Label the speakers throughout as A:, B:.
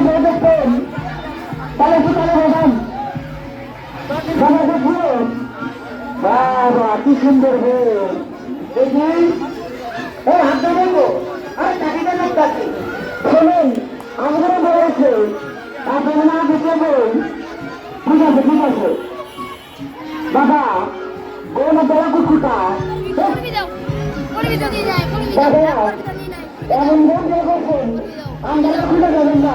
A: ধরে তাহলে কি তাহলে বোঝান বাবা কি সুন্দর হে দেখি ও হাত দেবো আরে না চাকরি ঠিক আছে ঠিক আছে। বাবা কোন বড় কুকুরটা। এমন মন দিয়ে করছেন আমরা খুলে যাবেন না।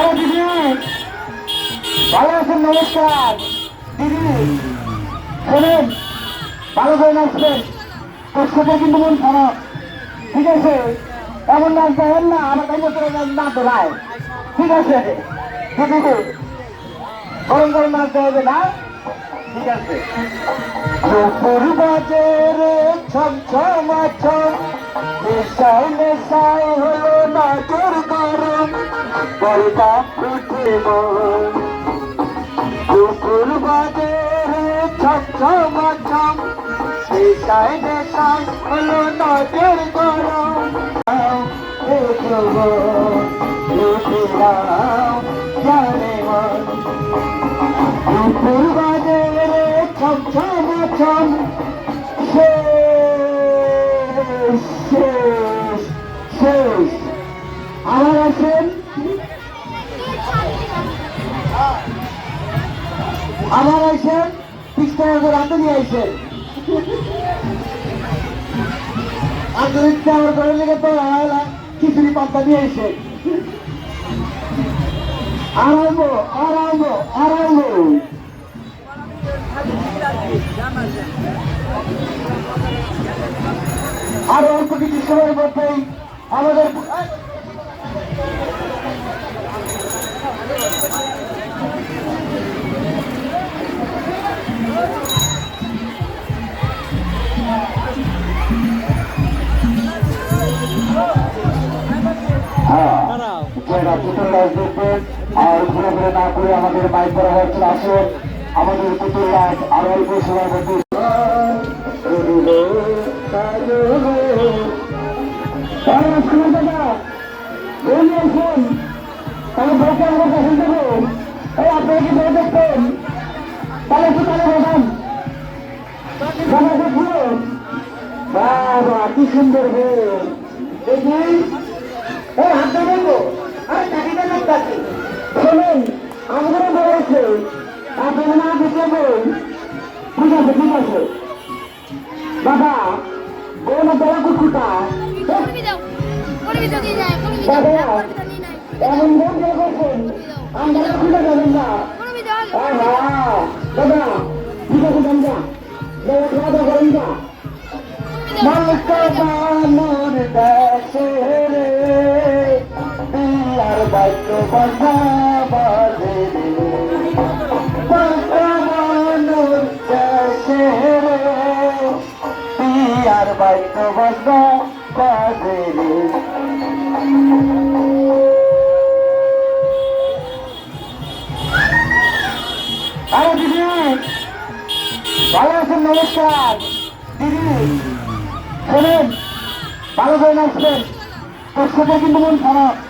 A: আরে দিদি ভালো আছেন নমস্কার দিদি শোনেন ভালো করে নাচবেন সাথে কিন্তু মন খারাপ ঠিক আছে এমন নাচ দেবেন না আমার কাছে না দোলায় ঠিক আছে দিদি গরম গরম নাচ দেবে না ঠিক আছে দুপুর বাজে রে ছম ছম ছম হলো নাচের বলটা উঠে দুপুর বাজে ছম নেশায় নেশায় হলো নাচের গরম। জানে দুপুর বাজে ছম ছম ছম শেষ শেষ শেষ। আমার আছেন পিস্তায় রাতে নিয়ে আইছেন আন্তরিক আমার করে লেগে তো খিচুড়ি পাত্তা নিয়ে আইছেন আরাম্ভ আরাম্ভ আরাম্ভ আর অল্প কিছু সময়ের মধ্যেই আমাদের হ্যাঁ। যারা পুতুল নাচ দেখবেন আর ঘুরে ঘুরে না করে আমাদের বাইক করা হচ্ছে আসুন আমাদের পুতুল নাচ আর অল্প সময়ের মধ্যে আপনারা কি বলে দেখবেন তাহলে কি তাহলে দেখুন বাবা কি সুন্দর হয়ে দেখি এই হাত দেবো। আরে চাকরিটা লোক কাছে শোনেন আমাদের বলেছে আপনারা না দিতে বল ঠিক আছে ঠিক আছে। বাবা বড় কুকুরটা
B: দাও দিয়ে
A: করছেন? আমরা খুলে যাবেন না। দাদা ঠিক আছে দাদা খাওয়া দাওয়া করেন বাধা বাজে রে বানর দেশে রে আর বাক্য বাধা বাজে আরে দিদি ভালো আছেন নমস্কার দিদি শোনেন ভালো করে সাথে কিন্তু মন খারাপ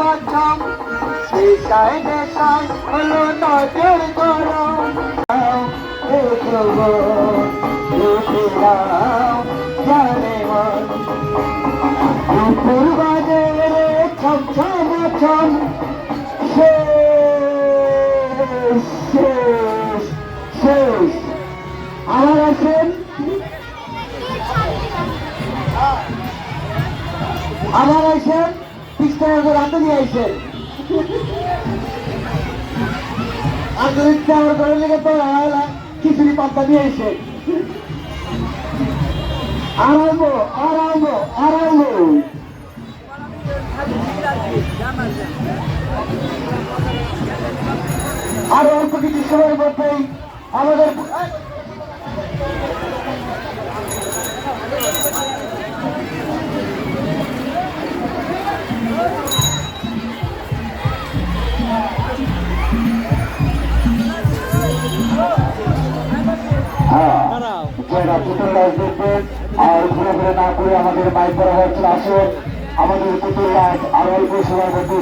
A: নেশায় নেশায় হলো নাচের গরম দেখো দেখে নাও জানে মন দুপুর বাজে রে ছম ছম ছম শেষ শেষ শেষ আমার আছেন আবার আইসেন পিস্তার করে হাতে নিয়ে আইসেন যদি চাওয়ার করে লেগে তো খিচুড়ি পাত্তা দিয়ে আইসেন আরাম্ভ আরাম্ভ আরাম্ভ আর অল্প কিছু সময়ের মধ্যেই আমাদের আর না করে আমাদের বাইক করা হচ্ছে। আসুন, আমাদের পুতুল নাচ আর অল্প সময়ের মধ্যে